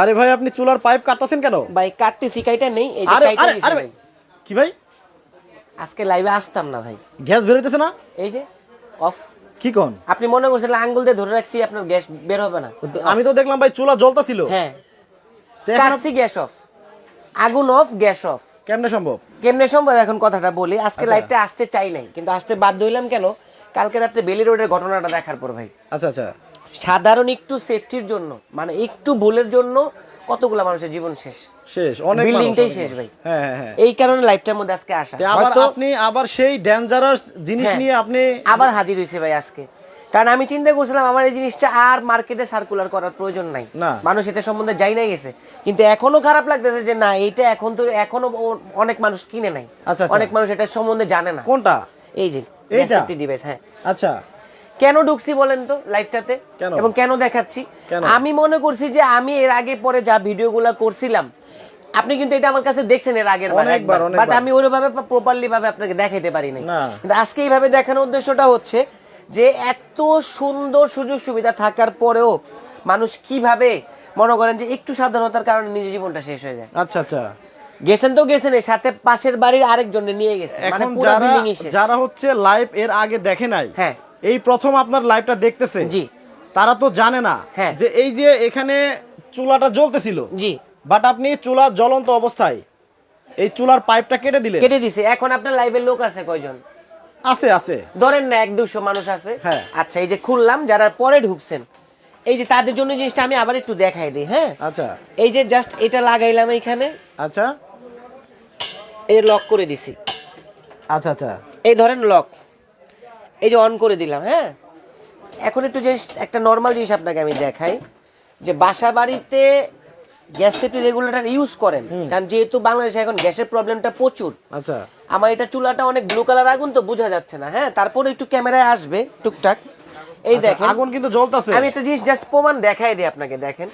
আরে ভাই আপনি চুলার পাইপ কাটতেছেন কেন? ভাই কাটতেছি কাইটা নেই এই যে কাইটা আরে ভাই। কি ভাই? আজকে লাইভে আসতাম না ভাই। গ্যাস বের হইতেছে না? এই যে অফ কি কোন? আপনি মনে করছেন আঙ্গুল দিয়ে ধরে রাখছি আপনার গ্যাস বের হবে না? আমি তো দেখলাম ভাই চুলা জ্বলতাছিল। হ্যাঁ। তো এখন কাটছি গ্যাস অফ আগুন অফ গ্যাস অফ কেমনে সম্ভব? কেমনে সম্ভব এখন কথাটা বলি? আজকে আচ্ছা। লাইভটা আসতে চাই নাই কিন্তু আসতে বাধ্য হইলাম কেন? কালকে রাত্রে বেলি রোডের ঘটনাটা দেখার পর ভাই। আচ্ছা আচ্ছা। সাধারণ একটু সেফটির জন্য মানে একটু ভুলের জন্য কতগুলা মানুষের জীবন শেষ? শেষ অনেক বিল্ডিংটাই শেষ ভাই। হ্যাঁ হ্যাঁ হ্যাঁ। এই কারণে লাইভটার মধ্যে আজকে আসা। আবার হয়তো আপনি আবার সেই ডেঞ্জারাস জিনিস হ্যাঁ। নিয়ে আপনি আবার হাজির হয়েছে ভাই আজকে। কারণ আমি চিন্তা করছিলাম আমার এই জিনিসটা আর মার্কেটে সার্কুলার করার প্রয়োজন নাই। মানুষ এটা সম্বন্ধে যাই না গেছে। কিন্তু এখনও খারাপ লাগতেছে যে না এটা এখন তো এখনও অনেক মানুষ কিনে নাই। আচ্ছা, আচ্ছা। অনেক মানুষ এটা সম্বন্ধে জানে না। কোনটা? এই যে এইটা? ডিভাইস হ্যাঁ। আচ্ছা। কেন ঢুকছি বলেন তো লাইভটাতে কেন? এবং কেন দেখাচ্ছি? আমি মনে করছি যে আমি এর আগে পরে যা ভিডিওগুলো করছিলাম আপনি কিন্তু এটা আমার কাছে দেখছেন এর আগের বার বাট আমি ওইভাবে প্রপারলি ভাবে আপনাকে দেখাইতে পারি নাই। না। কিন্তু আজকে এইভাবে দেখানোর উদ্দেশ্যটা হচ্ছে যে এত সুন্দর সুযোগ সুবিধা থাকার পরেও মানুষ কীভাবে মনে করেন যে একটু সাবধানতার কারণে নিজের জীবনটা শেষ হয়ে যায়। আচ্ছা আচ্ছা। গেছেন তো গেছেন এই সাথে পাশের বাড়ির আরেকজনে নিয়ে গেছে। মানে পুরো যারা বিল্ডিং শেষ। যারা হচ্ছে লাইভ এর আগে দেখে নাই হ্যাঁ। এই প্রথম আপনার লাইভটা দেখতেছে। জি। তারা তো জানে না হ্যাঁ। যে এই যে এখানে চুলাটা জ্বলতেছিল। জি। বাট আপনি চুলা জ্বলন্ত অবস্থায় এই চুলার পাইপটা কেটে দিলেন। কেটে দিছে। এখন আপনার লাইভের লোক আছে কয়জন? আছে আছে। ধরেন না এক দুশো মানুষ আছে। হ্যাঁ। আচ্ছা এই যে খুললাম যারা পরে ঢুকছেন এই যে তাদের জন্য জিনিসটা আমি আবার একটু দেখাই দিই হ্যাঁ? আচ্ছা। এই যে জাস্ট এটা লাগাইলাম এইখানে। আচ্ছা। এই লক করে দিছি। আচ্ছা আচ্ছা। এই ধরেন লক এই যে অন করে দিলাম হ্যাঁ? এখন একটু জিনিস একটা নর্মাল জিনিস আপনাকে আমি দেখাই যে বাসা বাড়িতে গ্যাস সেফটি রেগুলেটর ইউজ করেন কারণ যেহেতু বাংলাদেশে এখন গ্যাসের প্রবলেমটা প্রচুর। আচ্ছা। আমার এটা চুলাটা অনেক ব্লু কালার আগুন তো বোঝা যাচ্ছে না হ্যাঁ? তারপরে একটু ক্যামেরায় আসবে টুকটাক। এই দেখেন আচ্ছা, আগুন কিন্তু জ্বলতাছে। আমি একটা জিনিস জাস্ট প্রমাণ দেখাই দিই আপনাকে দেখেন।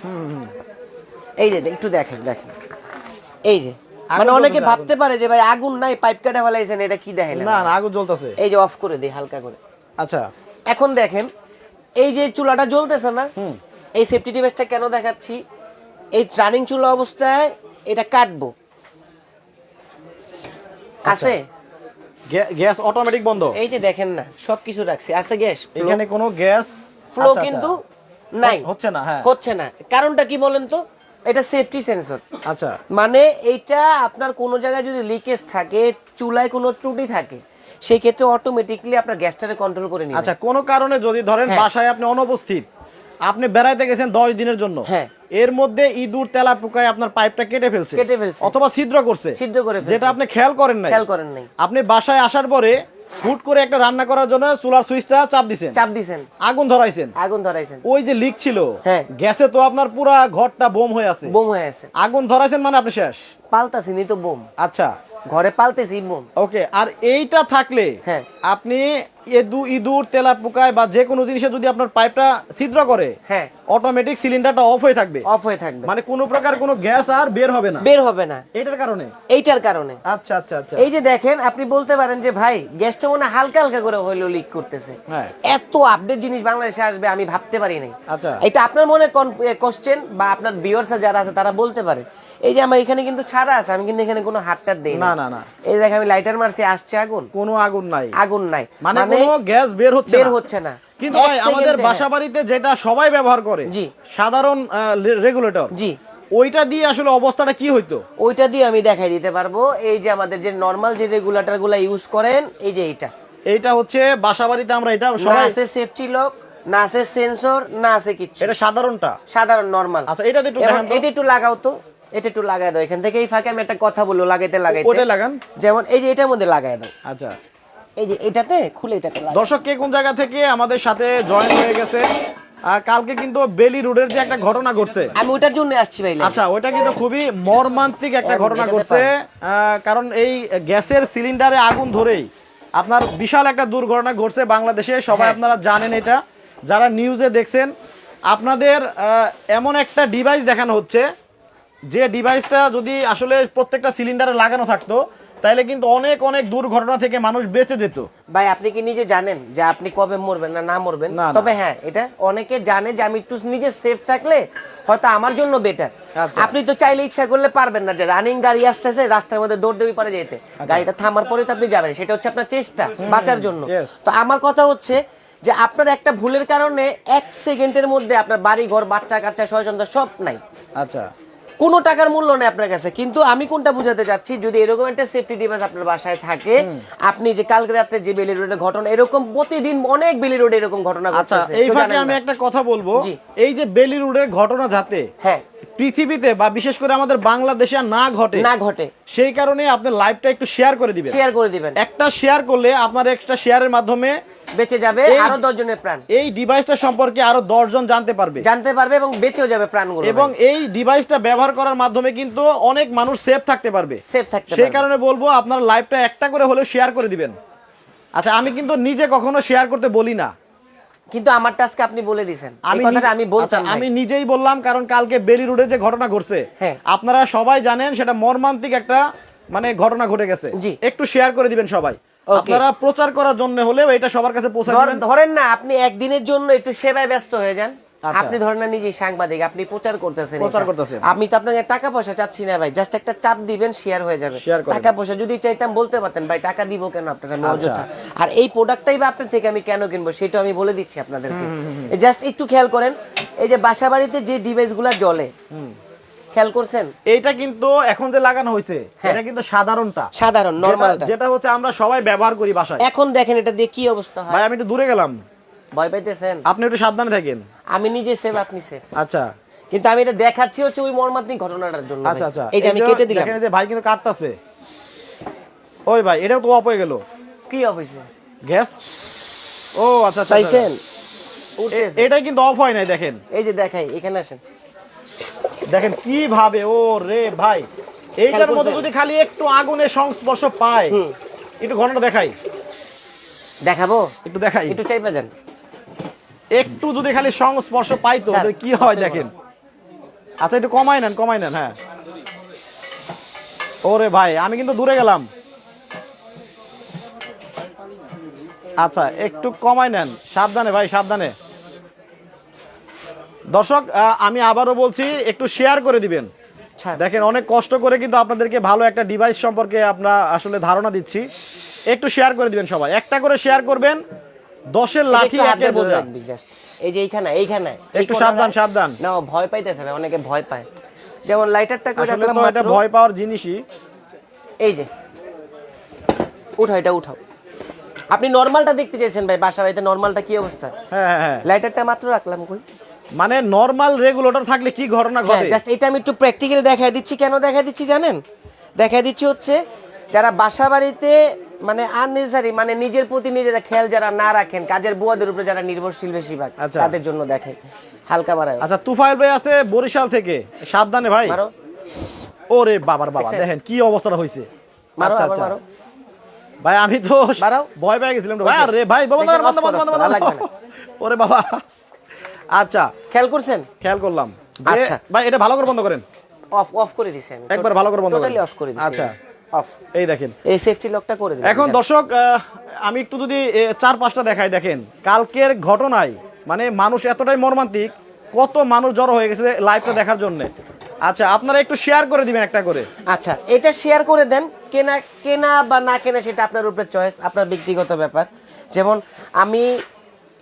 এই যে একটু দেখেন দেখেন। এই যে মানে অনেকে ভাবতে পারে যে ভাই আগুন নাই পাইপ কাটা ফেলাইছেন এটা কি দেখাইলেন না না আগুন জ্বলতাছে। এই যে অফ করে দিই হালকা করে। আচ্ছা। এখন দেখেন এই যে চুলাটা জ্বলতেছে না এই সেফটি ডিভাইসটা কেন দেখাচ্ছি? এই রানিং চুলা অবস্থায় এটা কাটবো। আছে? গ্যাস অটোমেটিক বন্ধ। এই যে দেখেন না সবকিছু রাখছি। আছে গ্যাস? এখানে কোনো গ্যাস? ফ্লো আচ্ছা, কিন্তু আচ্ছা। নাই হচ্ছে না হ্যাঁ। হচ্ছে না। কারণটা কি বলেন তো? এটা সেফটি সেন্সর আচ্ছা মানে এইটা আপনার কোনো জায়গায় যদি লিকেজ থাকে চুলায় কোনো ত্রুটি থাকে সেই ক্ষেত্রে অটোমেটিকলি আপনার গ্যাসটারে কন্ট্রোল করে নিবে আচ্ছা কোনো কারণে যদি ধরেন হ্যাঁ। বাসায় আপনি অনুপস্থিত আপনি বেড়াইতে গেছেন দশ দিনের জন্য হ্যাঁ। এর মধ্যে ইঁদুর তেলা পোকায় আপনার পাইপটা কেটে ফেলছে কেটে ফেলছে। অথবা ছিদ্র করছে ছিদ্র করে ফেলছে। যেটা আপনি খেয়াল করেন নাই খেয়াল করেন নাই আপনি বাসায় আসার পরে হুট করে একটা রান্না করার জন্য চুলার সুইচটা চাপ দিছেন। চাপ দিছেন। আগুন ধরাইছেন। আগুন ধরাইছেন। ওই যে লিক ছিল হ্যাঁ। গ্যাসে তো আপনার পুরা ঘরটা বোম হয়ে আছে। বোম হয়ে আছে। আগুন ধরাইছেন মানে আপনি শেষ? পাল্টাছি নি তো বোম। আচ্ছা। ঘরে পাল্টেছি বোম। ওকে আর এইটা থাকলে হ্যাঁ। আপনি এদু ইঁদুর তেলা পোকায় বা যে কোনো জিনিসে যদি আপনার পাইপটা ছিদ্র করে হ্যাঁ। অটোমেটিক সিলিন্ডারটা অফ হয়ে থাকবে। অফ হয়ে থাকবে। মানে কোনো প্রকার কোনো গ্যাস আর বের হবে না। বের হবে না। এটার কারণে? এইটার কারণে। আচ্ছা আচ্ছা আচ্ছা। এই যে দেখেন আপনি বলতে পারেন যে ভাই গ্যাসটা মনে হালকা হালকা করে হইল লিক করতেছে। হ্যাঁ। এত আপডেট জিনিস বাংলাদেশে আসবে আমি ভাবতে পারি নাই। আচ্ছা। এটা আপনার মনে কোশ্চেন বা আপনার ভিউয়ার্স যারা আছে তারা বলতে পারে। এই যে আমার এখানে কিন্তু ছাড়া আছে আমি কিন্তু এখানে কোনো হাতটা দেই না, না, না। এই দেখে আমি লাইটার মারছি আসছে আগুন। কোনো আগুন নাই। আগুন নাই। মানে কোনো গ্যাস বের হচ্ছে বের হচ্ছে না। কিন্তু ভাই আমাদের সেকেন্ডে, হ্যাঁ। বাসা বাড়িতে যেটা সবাই ব্যবহার করে জি। সাধারণ রেগুলেটর জি। ওইটা দিয়ে আসলে অবস্থাটা কি হইতো? ওইটা দিয়ে আমি দেখাই দিতে পারব। এই যে আমাদের যে নর্মাল যে রেগুলেটরগুলা ইউজ করেন এই যে এইটা। এইটা হচ্ছে বাসা বাড়িতে আমরা এটা সবাই আছে সেফটি লক না আছে সেন্সর না আছে কিচ্ছু। এটা সাধারণটা? সাধারণ নর্মাল আচ্ছা এটা একটু দেখান। এটা একটু লাগাও তো। এটা একটু লাগাই দাও। এখান থেকে এই ফাঁকে আমি একটা কথা বলব লাগাইতে লাগাইতে। ওটা লাগান। যেমন এই যে এটার মধ্যে লাগাই দাও। আচ্ছা। এই যে এটাতে খুলে এটাতে দর্শক কে কোন জায়গা থেকে আমাদের সাথে জয়েন হয়ে গেছে? কালকে কিন্তু বেলি রোডের যে একটা ঘটনা ঘটছে। আমি ওটার জন্য আসছি ভাই আচ্ছা ওইটা কিন্তু খুবই মর্মান্তিক একটা ঘটনা ঘটছে। কারণ এই গ্যাসের সিলিন্ডারে আগুন ধরেই আপনার বিশাল একটা দুর্ঘটনা ঘটছে বাংলাদেশে সবাই হ্যাঁ। আপনারা জানেন এটা। যারা নিউজে দেখছেন আপনাদের এমন একটা ডিভাইস দেখানো হচ্ছে যে ডিভাইসটা যদি আসলে প্রত্যেকটা সিলিন্ডারে লাগানো থাকতো তাইলে কিন্তু অনেক অনেক দুর্ঘটনা থেকে মানুষ বেঁচে যেত। ভাই আপনি কি নিজে জানেন যে আপনি কবে মরবেন না না মরবেন। তবে হ্যাঁ এটা অনেকে জানে যে আমি একটু নিজে সেফ থাকলে হয়তো আমার জন্য বেটার আচ্ছা। আপনি তো চাইলে ইচ্ছা করলে পারবেন না যে রানিং গাড়ি আসতেছে রাস্তার মধ্যে দৌড় দেওয়াই পারে যেতে। গাড়িটা থামার পরে তো আপনি যাবেন সেটা হচ্ছে আপনার চেষ্টা বাঁচার জন্য। তো আমার কথা হচ্ছে যে আপনার একটা ভুলের কারণে এক সেকেন্ডের মধ্যে আপনার বাড়ি ঘর বাচ্চা কাচ্চা সহজন্ত সব নাই। আচ্ছা। কোনো টাকার মূল্য নেই আপনার কাছে। কিন্তু আমি কোনটা বুঝাতে চাচ্ছি যদি এরকম একটা সেফটি ডিভাইস আপনার বাসায় থাকে আপনি যে কালকে রাতে যে বেলি রোডের ঘটনা এরকম প্রতিদিন অনেক বেলি রোডে এরকম ঘটনা আচ্ছা ঘটছে এই ফাঁকে আমি একটা কথা বলব। এই যে বেলি রোডের ঘটনা যাতে হ্যাঁ। পৃথিবীতে বা বিশেষ করে আমাদের বাংলাদেশে না ঘটে না ঘটে। সেই কারণে আপনি লাইভটা একটু শেয়ার করে দিবেন। শেয়ার করে দিবেন। একটা শেয়ার করলে আপনার একটা শেয়ারের মাধ্যমে বেঁচে যাবে আরও দশ জনের প্রাণ। এই ডিভাইসটা সম্পর্কে আরও দশ জন জানতে পারবে। জানতে পারবে এবং বেঁচেও যাবে প্রাণগুলো এবং এই ডিভাইসটা ব্যবহার করার মাধ্যমে কিন্তু অনেক মানুষ সেফ থাকতে পারবে। সেফ থাকতে সেই কারণে বলব আপনার লাইভটা একটা করে হলেও শেয়ার করে দিবেন। আচ্ছা আমি কিন্তু নিজে কখনো শেয়ার করতে বলি না। কিন্তু আমার টাস্কে আপনি বলে দিয়েছেন। আমি কথাটা আমি বলতাম আচ্ছা, আমি নিজেই বললাম কারণ কালকে বেলি রোডে যে ঘটনা ঘটছে হ্যাঁ। আপনারা সবাই জানেন সেটা মর্মান্তিক একটা মানে ঘটনা ঘটে গেছে। জি। একটু শেয়ার করে দিবেন সবাই. আপনারা প্রচার করার জন্য হলেও এটা সবার কাছে পৌঁছে দিবেন। ধরেন না আপনি একদিনের জন্য একটু সেবায় ব্যস্ত হয়ে যান। আচ্ছা। আপনি ধরেন না নিজেই সাংবাদিক আপনি প্রচার করতেছেন প্রচার করতেছেন। আমি তো আপনাকে টাকা পয়সা চাচ্ছি না ভাই জাস্ট একটা চাপ দিবেন শেয়ার হয়ে যাবে। টাকা পয়সা যদি চাইতাম বলতে পারতেন ভাই টাকা দিব কেন আপনারা? আমি আচ্ছা। অযথা আর এই প্রোডাক্টটাই বা আপনার থেকে আমি কেন কিনবো সেটা আমি বলে দিচ্ছি আপনাদেরকে। জাস্ট একটু খেয়াল করেন এই যে বাসা বাড়িতে যে ডিভাইসগুলো জ্বলে খেয়াল করছেন? এইটা কিন্তু এখন যে লাগানো হয়েছে হ্যাঁ। এটা কিন্তু সাধারণটা। সাধারণ যেটা- যেটা হচ্ছে আমরা সবাই ব্যবহার করি বাসায়। এখন দেখেন এটা দিয়ে কি অবস্থা হয়। ভাই আমি একটু দূরে গেলাম। ভয় পাইতেছেন? আপনি একটু সাবধানে থাকেন। আমি নিজে সেভ আপনি সেভ আচ্ছা। কিন্তু আমি এটা দেখাচ্ছি হচ্ছে ওই মর্মান্তিক ঘটনাটার জন্য আচ্ছা। আচ্ছা। এই যে আমি কেটে দিলাম। দেখেন যে ভাই কিন্তু কাটতাছে। ওই ভাই এটাও তো অফ হয়ে গেল। কি অফিসে গ্যাস? ও আচ্ছা আচ্ছা, পাইছেন? আচ্ছা উঠতেছে। এ- এটাই কিন্তু অফ হয় নাই দেখেন। এই যে দেখাই এখানে আসেন। দেখেন কীভাবে ও রে ভাই। এইটার মধ্যে যদি খালি একটু আগুনের সংস্পর্শ পায় একটু ঘটনা দেখাই। দেখাবো? একটু দেখাই। একটু চাইপা যান। একটু যদি খালি সংস্পর্শ পাইতো তো কি হয় দেখেন। আচ্ছা একটু কমাই নেন কমাই নেন হ্যাঁ। ওরে ভাই আমি কিন্তু দূরে গেলাম। আচ্ছা একটু কমাই নেন সাবধানে ভাই সাবধানে। দর্শক আমি আবারও বলছি একটু শেয়ার করে দিবেন। দেখেন অনেক কষ্ট করে কিন্তু আপনাদেরকে ভালো একটা ডিভাইস সম্পর্কে আমরা আসলে ধারণা দিচ্ছি। একটু শেয়ার করে দিবেন সবাই। একটা করে শেয়ার করবেন দশের লাঠি একের বোঝা এই যে এইখানে এইখানে। একটু সাবধান, সাবধান। না ভয় পাইতেছে ভাই, অনেকে ভয় পায়। যেমন লাইটারটা করে রাখলাম এটা ভয় পাওয়ার জিনিসই। এই যে। উঠাও এটা উঠাও। আপনি নরমালটা দেখতে চাইছেন ভাই বাসা বাড়িতে নরমালটা কি অবস্থা? হ্যাঁ হ্যাঁ, হ্যাঁ। লাইটারটা মাত্র রাখলাম কই? মানে নরমাল রেগুলেটর থাকলে কি ঘটনা হ্যাঁ ঘটে? জাস্ট এটা আমি একটু প্র্যাকটিক্যালি দেখাই দিচ্ছি। কেন দেখাই দিচ্ছি জানেন? দেখাই দিচ্ছি হচ্ছে যারা বাসা বাড়িতে মানে আননেসারি মানে নিজের প্রতি নিজেরা খেয়াল যারা না রাখেন কাজের বুয়াদের উপরে যারা নির্ভরশীল বেশিরভাগ আচ্ছা। তাদের জন্য দেখাই হালকা মারায় আচ্ছা তুফাইল ভাই আছে বরিশাল থেকে। সাবধানে ভাই। ওরে বাবার বাবা দেখেন কি অবস্থাটা হয়েছে। মারো আচ্ছা, আচ্ছা। মারো। ভাই আমি তো। ভয় পেয়ে গেছিলাম ভাই। আরে ভাই বাবা। ওরে বাবা। আচ্ছা। খেয়াল করছেন? খেয়াল করলাম। আচ্ছা। ভাই এটা ভালো করে বন্ধ করেন। অফ অফ করে দিছি আমি। একবার ভালো করে বন্ধ করেন। টোটালি অফ করে দিছি। আচ্ছা। অফ এই দেখেন। এই সেফটি লকটা করে দিলাম। এখন দর্শক আমি একটু যদি চার পাঁচটা দেখাই দেখেন। কালকের ঘটনায় মানে মানুষ এতটাই মর্মান্তিক কত মানুষ জড়ো হয়ে গেছে লাইভটা দেখার জন্য। আচ্ছা আপনারা একটু শেয়ার করে দিবেন একটা করে। আচ্ছা এটা শেয়ার করে দেন কেনা কেনা বা না কেনা সেটা আপনার উপরে চয়েস আপনার ব্যক্তিগত ব্যাপার। যেমন আমি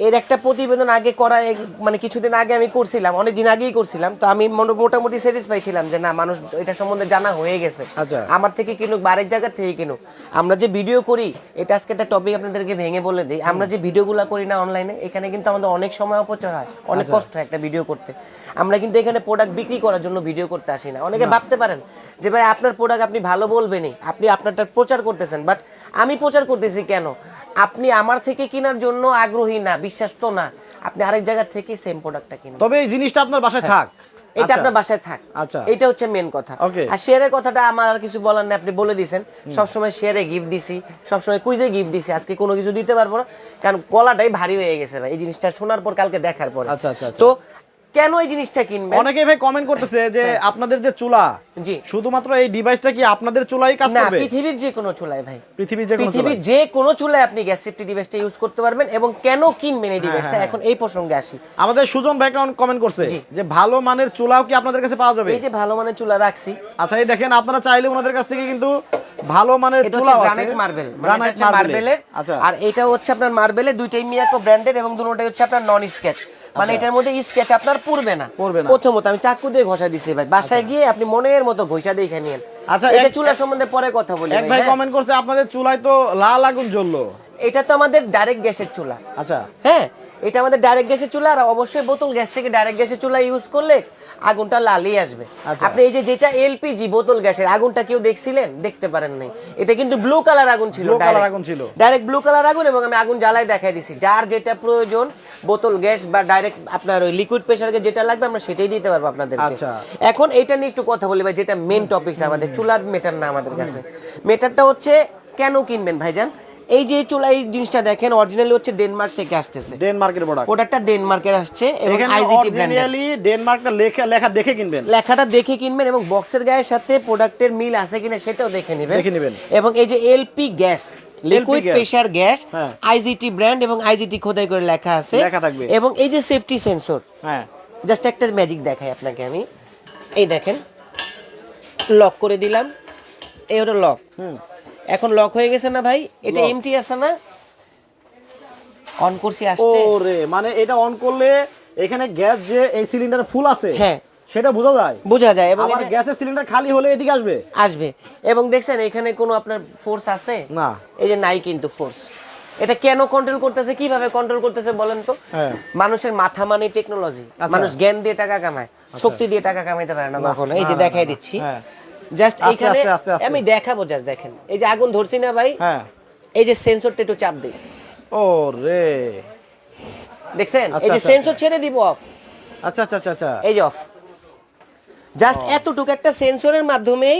এর একটা প্রতিবেদন আগে করা মানে কিছুদিন আগে আমি করছিলাম অনেক দিন আগেই করছিলাম তো আমি মোটা- মোটামুটি স্যাটিসফাই ছিলাম যে না মানুষ এটা সম্বন্ধে জানা হয়ে গেছে আচ্ছা। আমার থেকে কিনুক বা আরেক জায়গা থেকে কিনুক আমরা যে ভিডিও করি এটা আজকে একটা টপিক আপনাদেরকে ভেঙে বলে দিই আমরা যে ভিডিওগুলো করি না অনলাইনে এখানে কিন্তু আমাদের অনেক সময় অপচয় হয় অনেক আচ্ছা। কষ্ট হয় একটা ভিডিও করতে আমরা কিন্তু এখানে প্রোডাক্ট বিক্রি করার জন্য ভিডিও করতে আসি না অনেকে ভাবতে পারেন যে ভাই আপনার প্রোডাক্ট আপনি ভালো বলবেনই আপনি আপনারটা প্রচার করতেছেন বাট আমি প্রচার করতেছি কেন? আপনি আমার থেকে কেনার জন্য আগ্রহী না বিশ্বাস তো না। আপনি আরেক জায়গা থেকে সেম প্রোডাক্টটা কিনুন। তবে এই জিনিসটা আপনার বাসায় থাক। এটা আচ্ছা। আপনার বাসায় থাক। আচ্ছা। এটা হচ্ছে মেন কথা। আর শেয়ারের কথাটা আমার আর কিছু বলার নেই আপনি বলে দিয়েছেন। সবসময় শেয়ারে গিফট দিছি সবসময় কুইজে গিফট দিছি। আজকে কোনো কিছু দিতে পারব না কারণ গলাটাই ভারী হয়ে গেছে ভাই। এই জিনিসটা শোনার পর কালকে দেখার পর। আচ্ছা, আচ্ছা, আচ্ছা। তো কেন এই জিনিসটা কিনবেন? অনেকেই ভাই কমেন্ট করতেছে যে আপনাদের যে চুলা জি। শুধুমাত্র এই ডিভাইসটা কি আপনাদের চুলাই কাজ করবে? না পৃথিবীর যে কোনো চুলায় ভাই। পৃথিবীর যে কোনো পৃথিবীর যে কোনো চুলায় আপনি গ্যাস সেফটি ডিভাইসটা ইউজ করতে পারবেন এবং কেন কিনবেন এই ডিভাইসটা হ্যাঁ, এখন এই প্রসঙ্গে আসি। আমাদের সুজন ব্যাকগ্রাউন্ড কমেন্ট করছে যে ভালো মানের চুলাও কি আপনাদের কাছে পাওয়া যাবে? এই যে ভালো মানের চুলা রাখছি। আচ্ছা এই দেখেন আপনারা চাইলে ওনাদের কাছ থেকে কিন্তু ভালো মানের এটা হচ্ছে চুলাও আছে গ্রানাইট মার্বেল গ্রানাইট মার্বেলের আচ্ছা। আর এটা হচ্ছে আপনার মার্বেলের দুইটাই মিয়াকো ব্র্যান্ডের এবং দুটোটাই হচ্ছে আপনার নন স্কেচ মানে আচ্ছা। এটার মধ্যে স্কেচ আপনার পড়বে না পড়বে না। প্রথমত আমি চাকু দিয়ে ঘষা দিছি ভাই বাসায় গিয়ে আপনি মনের মতো ঘষা দিয়ে খেয়ে নেন আচ্ছা, এটা চুলা সম্বন্ধে পরে কথা বলি এক ভাই, ভাই হ্যাঁ? কমেন্ট করছে আপনাদের চুলায় তো লাল আগুন জ্বললো এটা তো আমাদের ডাইরেক্ট গ্যাসের চুলা। আচ্ছা। হ্যাঁ এটা আমাদের ডাইরেক্ট গ্যাসের চুলা আর অবশ্যই বোতল গ্যাস থেকে ডাইরেক্ট গ্যাসের চুলা ইউজ করলে আগুনটা লালই আসবে। আচ্ছা। আপনি এই যে যেটা এলপিজি বোতল গ্যাসের আগুনটা কেউ দেখছিলেন? দেখতে পারেন নাই। এটা কিন্তু ব্লু কালার আগুন ছিল আগুন ছিল। ডাইরেক্ট ব্লু কালার আগুন এবং আমি আগুন জ্বালাই দেখাই দিছি। যার যেটা প্রয়োজন বোতল গ্যাস বা ডাইরেক্ট আপনার ওই লিকুইড প্রেসারকে যেটা লাগবে আমরা সেটাই দিতে পারব আপনাদেরকে। আচ্ছা। এখন এটা নিয়ে একটু কথা বলি ভাই যেটা মেন টপিকস আমাদের চুলার মেটার না আমাদের কাছে। মেটারটা হচ্ছে কেন কিনবেন ভাইজান? এই যে চুলা এই জিনিসটা দেখেন অরিজিনালি হচ্ছে ডেনমার্ক থেকে আসতেছে। ডেনমার্কের প্রোডাক্ট প্রোডাক্টটা ডেনমার্কের আসছে এবং আইজিটি অরিজিনালি ডেনমার্কটা লেখা লেখা দেখে কিনবেন। লেখাটা দেখে কিনবেন এবং বক্সের গায়ের সাথে প্রোডাক্টের মিল আছে কিনা সেটাও দেখে নেবেন। দেখে নেবেন। এবং এই যে LP gas liquid. Pressure gas. IGT brand এবং আইজিটি খোদাই করে লেখা আছে। লেখা থাকবে। এবং এই যে সেফটি সেন্সর হ্যাঁ। জাস্ট একটা ম্যাজিক দেখাই আপনাকে আমি। এই দেখেন লক করে দিলাম। এই হলো লক হুম। এখন লক হয়ে গেছে না ভাই? এটা। এমটি আছে না? অন করছি আসছে। ওরে মানে এটা অন করলে এখানে গ্যাস যে এই সিলিন্ডার ফুল আছে হ্যাঁ। সেটা বোঝা যায়। বোঝা যায় এবং গ্যাসের সিলিন্ডার খালি হলে এদিকে আসবে। আসবে। এবং দেখছেন এখানে কোনো আপনার ফোর্স আছে? না। এই যে নাই কিন্তু ফোর্স এটা কেন কন্ট্রোল করতেছে? কীভাবে কন্ট্রোল করতেছে বলেন তো? হ্যাঁ। মানুষের মাথা মানে টেকনোলজি আচ্ছা। মানুষ জ্ঞান দিয়ে টাকা কামায় শক্তি দিয়ে টাকা কামাইতে পারে না কখনো। এই যে দেখাই দিচ্ছি। হ্যাঁ। জাস্ট এখানে। আমি দেখাবো জাস্ট দেখেন। এই যে আগুন ধরছি না ভাই? হ্যাঁ। এই যে সেন্সরটা একটু চাপ দিই। ও রে দেখছেন? এই আচ্ছা, যে আচ্ছা, সেন্সর ছেড়ে দিব অফ আচ্ছা আচ্ছা আচ্ছা আচ্ছা। এই যে অফ জাস্ট এতটুকু একটা সেন্সরের মাধ্যমেই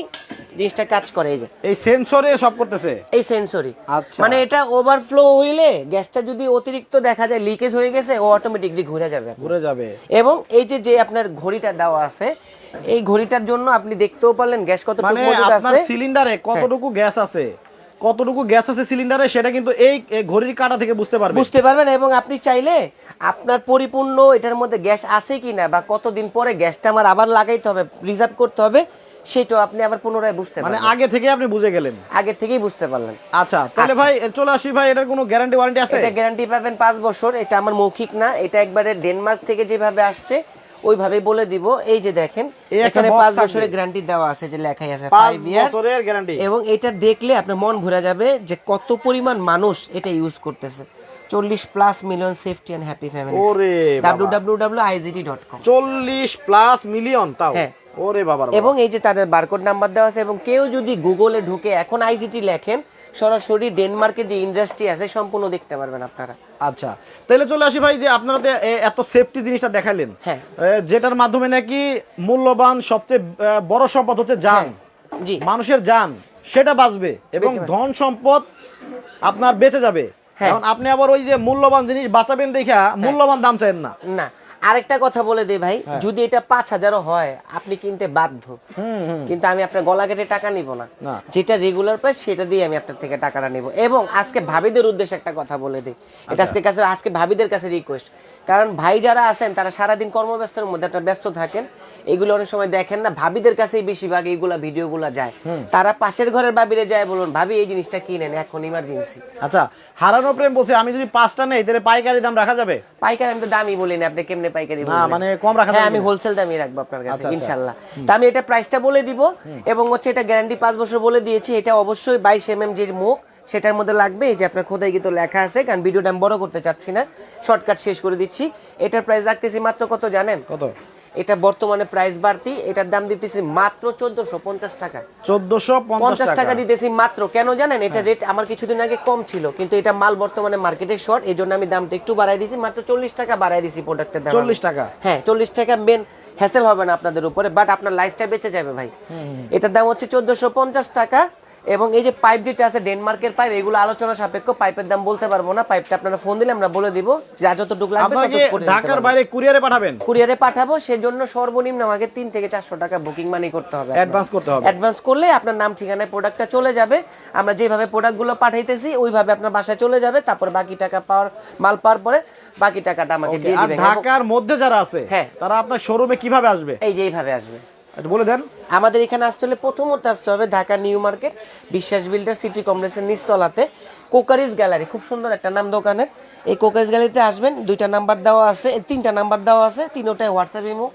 জিনিসটা কাজ করে এই যে। এই সেন্সরে সব করতেছে? এই সেন্সরি আচ্ছা। মানে এটা ওভারফ্লো হইলে গ্যাসটা যদি অতিরিক্ত দেখা যায় লিকেজ হয়ে গেছে ও অটোমেটিকলি ঘুরে যাবে ঘুরে যাবে। এবং এই যে যে আপনার ঘড়িটা দেওয়া আছে এই ঘড়িটার জন্য আপনি দেখতেও পারলেন গ্যাস কতটুকু মানে মজুদ আপনার আছে। সিলিন্ডারে কতটুকু গ্যাস আছে? কতটুকু গ্যাস আছে সিলিন্ডারে সেটা কিন্তু এই ঘড়ির কাঁটা থেকে বুঝতে পারবেন বুঝতে পারবেন এবং আপনি চাইলে আপনার পরিপূর্ণ এটার মধ্যে গ্যাস আছে কিনা বা কতদিন পরে গ্যাসটা আমার আবার লাগাইতে হবে রিজার্ভ করতে হবে সেটাও আপনি আবার পুনরায় বুঝতে মানে আগে থেকে আপনি বুঝে গেলেন। আগে থেকেই বুঝতে পারলেন। আচ্ছা তাহলে ভাই চলে আসি ভাই এটার কোনো গ্যারান্টি ওয়ারেন্টি আছে? এটা গ্যারান্টি পাবেন পাঁচ বছর এটা আমার মৌখিক না এটা একবারে ডেনমার্ক থেকে যেভাবে আসছে ওইভাবে বলে দিব এই যে দেখেন এখানে পাঁচ বছরের গ্যারান্টি দেওয়া আছে যে লেখাই আছে ফাইভ ইয়ার্স এবং এটা দেখলে আপনার মন ভরে যাবে যে কত পরিমাণ মানুষ এটা ইউজ করতেছে। চল্লিশ plus million safety and happy family. W W W IGT dot com চল্লিশ প্লাস মিলিয়ন তাও। হ্যাঁ। ওরে বাবা। এবং এই যে তাদের বারকোড নাম্বার দেওয়া আছে এবং কেউ যদি গুগলে ঢুকে এখন আইজিটি লেখেন সরাসরি ডেনমার্কের যে ইন্ডাস্ট্রি আছে সম্পূর্ণ দেখতে পারবেন আপনারা। আচ্ছা তাহলে চলে আসি ভাই যে আপনারা এত সেফটি জিনিসটা দেখালেন। হ্যাঁ। যেটার মাধ্যমে নাকি মূল্যবান সবচেয়ে বড় সম্পদ হচ্ছে জান হ্যাঁ, জি। মানুষের জান সেটা বাঁচবে এবং ধন সম্পদ আপনার বেঁচে যাবে। হ্যাঁ। এখন আপনি আবার ওই যে মূল্যবান জিনিস বাঁচাবেন দেখা মূল্যবান দাম চাইেন না। না আরেকটা কথা বলে দে ভাই হ্যাঁ। যদি এটা পাঁচ হাজারও হয় আপনি কিনতে বাধ্য কিন্তু আমি আপনার গলা কেটে টাকা নিব না না। যেটা রেগুলার প্রাইস সেটা দিয়ে আমি আপনার থেকে টাকাটা নেব এবং আজকে ভাবিদের উদ্দেশ্যে একটা কথা বলে দিই এটা আচ্ছা। আজকে কাছে আজকে ভাবিদের কাছে রিকোয়েস্ট কারণ ভাই যারা আছেন তারা সারাদিন কর্মব্যস্তর মধ্যে একটা ব্যস্ত থাকেন। এগুলো অনেক সময় দেখেন না ভাবিদের কাছেই বেশিরভাগ এইগুলা ভিডিওগুলো যায়। তারা পাশের ঘরের ভাবিরে যায় বলুন ভাবি এই জিনিসটা কিনেন এখন ইমার্জেন্সি আচ্ছা হারানো প্রেম বলছে আমি যদি পাঁচটা নেই তাহলে পাইকারি দাম রাখা যাবে? পাইকারি আমি তো দামই বলি না আপনি কেমনে পাইকারি না মানে কম রাখা হ্যাঁ আমি হোলসেল দামই রাখব আপনার কাছে আচ্ছা, আচ্ছা। ইনশাল্লাহ। তা আমি এটা প্রাইসটা বলে দিব এবং হচ্ছে এটা গ্যারান্টি পাঁচ বছর বলে দিয়েছি এটা অবশ্যই বাইশ এম যে মুখ সেটার মধ্যে লাগবে। এই যে আপনার খোদাই গীত লেখা আছে কারণ ভিডিওটা আমি বড় করতে চাচ্ছি না। শর্টকাট শেষ করে দিচ্ছি। এটার প্রাইস রাখতেছি মাত্র কত জানেন? কত? এটা বর্তমানে প্রাইস বাড়তি। এটার দাম দিতেছি মাত্র চোদ্দশো পঞ্চাশ টাকা। চোদ্দশো পঞ্চাশ টাকা দিতেছি মাত্র। কেন জানেন? এটা রেট আমার কিছুদিন আগে কম ছিল কিন্তু এটা মাল বর্তমানে মার্কেটে শর্ট এই জন্য আমি দামটা একটু বাড়াই দিছি। মাত্র চল্লিশ টাকা বাড়াই দিছি প্রোডাক্টের দাম। 40 টাকা? হ্যাঁ চল্লিশ টাকা মেন হ্যাসেল হবে না আপনাদের উপরে বাট আপনার লাইফটা বেঁচে যাবে ভাই। এটার দাম হচ্ছে চোদ্দশো পঞ্চাশ টাকা। এবং এই যে পাইপ যেটা আছে ডেনমার্কের পাইপ এগুলো আলোচনা সাপেক্ষ পাইপের দাম বলতে পারব না পাইপটা আপনারা ফোন দিলে আমরা বলে দিব যার যতটুকু লাগবে ঢাকার বাইরে কুরিয়ারে পাঠাবেন? কুরিয়ারে পাঠাবো সেজন্য সর্বনিম্ন আমাকে তিন থেকে চারশো টাকা বুকিং মানি করতে হবে অ্যাডভান্স করতে হবে। অ্যাডভান্স করলে আপনার নাম ঠিকানায় প্রোডাক্টটা চলে যাবে। আমরা যেভাবে প্রোডাক্টগুলো পাঠাইতেছি ওইভাবে আপনার বাসায় চলে যাবে তারপর বাকি টাকা পাওয়ার মাল পাওয়ার পরে বাকি টাকাটা আমাকে দিয়ে দিবেন। ঢাকার মধ্যে যারা আছে হ্যাঁ। তারা আপনার শোরুমে কীভাবে আসবে? এই যে এইভাবে আসবে। একটু বলে দেন। আমাদের এখানে আসতে হলে প্রথমত আসতে হবে Dhaka new market Biswas builder city কমপ্লেক্সের নিচতলাতে কোকারিজ গ্যালারি খুব সুন্দর একটা নাম দোকানের। এই কোকারিজ গ্যালারিতে আসবেন দুইটা নাম্বার দেওয়া আছে তিনটা নাম্বার দেওয়া আছে তিনোটায় হোয়াটসঅ্যাপ ইমো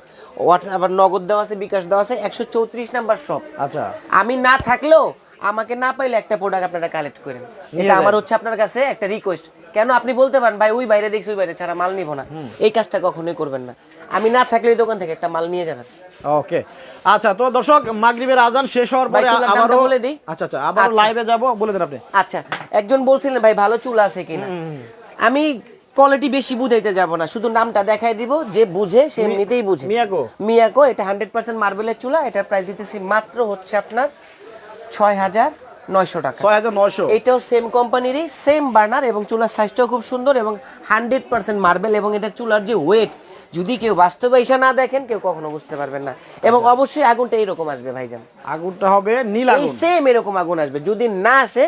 হোয়াটসঅ্যাপ আবার নগদ দেওয়া আছে বিকাশ দেওয়া আছে একশো চৌত্রিশ নাম্বার শপ। আচ্ছা। আমি না থাকলেও আমাকে না পাইলে একটা প্রোডাক্ট আপনারা কালেক্ট করেন। এটা আমার হচ্ছে আপনার কাছে একটা রিকোয়েস্ট কেন আপনি বলতে পারেন ভাই ওই বাইরে দেখছি ওই বাইরে ছাড়া মাল নিব না। এই কাজটা কখনোই করবেন না। আমি না থাকলে ওই দোকান থেকে একটা মাল নিয়ে যাবেন। ওকে আচ্ছা তো দর্শক মাগরিবের আজান শেষ হওয়ার পরে আবারও বলে দিই? আচ্ছা আচ্ছা আবার আচ্ছা। লাইভে যাব বলে দেন আপনি। আচ্ছা একজন বলছিলেন ভাই ভালো চুল আছে কিনা? আমি কোয়ালিটি বেশি বুঝাইতে যাব না শুধু নামটা দেখাই দিব যে বুঝে সে এমনিতেই বুঝে। মিয়াকো? মিয়াকো এটা হান্ড্রেড পার্সেন্ট মার্বেলের চুলা এটার প্রাইস দিতেছি মাত্র হচ্ছে আপনার ছয় হাজার নয়শো টাকা। ছয় হাজার নয়শো। এটাও সেম কোম্পানিরই সেম বার্নার এবং চুলার সাইজটাও খুব সুন্দর এবং হান্ড্রেড পার্সেন্ট মার্বেল এবং এটা চুলার যে ওয়েট যদি কেউ বাস্তবে এসে না দেখেন কেউ কখনো বুঝতে পারবেন না। এবং অবশ্যই আগুনটা এইরকম আসবে ভাইজান। আগুনটা হবে নীল আগুন। সেম এরকম আগুন আসবে। যদি না আসে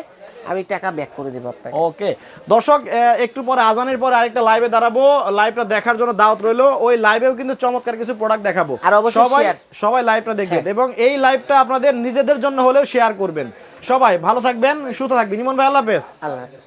আমি টাকা ব্যাক করে দেবো আপনাকে। ওকে দর্শক একটু পরে আজানের পরে আরেকটা লাইভে দাঁড়াবো। লাইভটা দেখার জন্য দাওয়াত রইল। ওই লাইভেও কিন্তু চমৎকার কিছু প্রোডাক্ট দেখাবো। আর অবশ্যই সবাই। সবাই লাইভটা দেখবেন হ্যাঁ। এবং এই লাইভটা আপনাদের নিজেদের জন্য হলেও শেয়ার করবেন। সবাই ভালো থাকবেন সুস্থ থাকবেন। ইমন ভাই আল্লাহ হাফেজ। আল্লাহ হাফেজ।